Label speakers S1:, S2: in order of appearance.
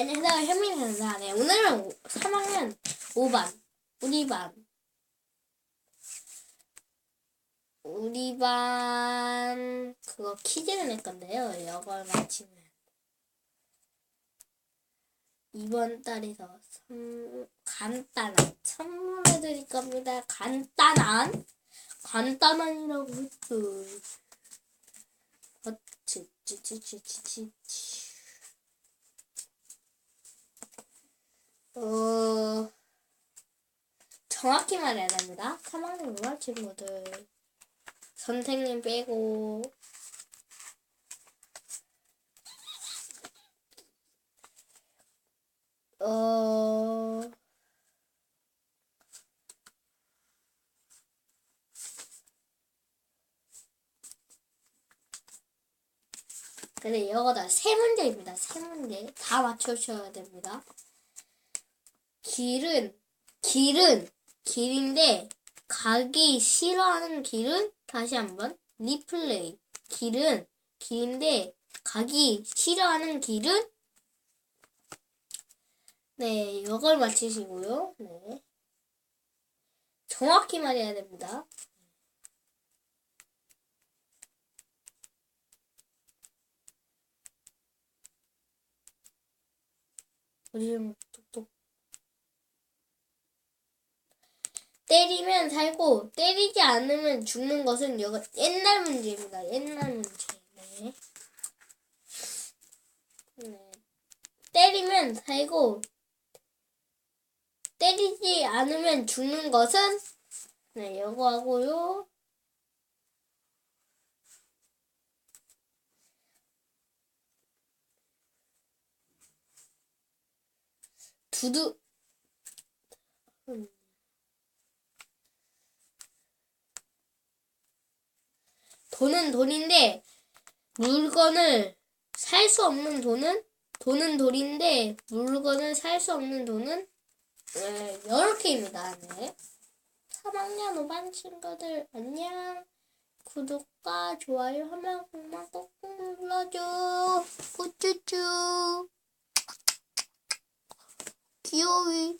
S1: 안녕하세요 현민입니다. 네, 오늘은 3학년 5반 우리 반 우리 반 그거 퀴즈를 낼 건데요. 이걸 마치면 이번 달에서 선, 간단한 선물을 드릴 겁니다. 간단한 간단한이라고 했어. 어, 치, 치, 치, 치, 치, 치, 어, 정확히 말해야 됩니다. 3학년 5반 친구들. 선생님 빼고. 어, 근데 이거 다 세 문제입니다. 세 문제. 다 맞춰주셔야 됩니다. 길은 길은 길인데 가기 싫어하는 길은 다시 한번 리플레이. 길은 길인데 가기 싫어하는 길은? 네 이걸 맞히시고요. 네. 정확히 말해야 됩니다. 우리 좀 똑똑 때리면 살고 때리지 않으면 죽는 것은 이거 옛날 문제입니다. 옛날 문제. 네. 네. 때리면 살고 때리지 않으면 죽는 것은 네, 이거 하고요. 두두 음. 돈은 돈인데 물건을 살 수 없는 돈은 돈은 돈인데 물건을 살 수 없는 돈은 네, 이렇게입니다. 네. 3학년 5반 친구들 안녕. 구독과 좋아요 한 번만 꼭꼭 눌러줘. 우쭈쭈. 귀여위.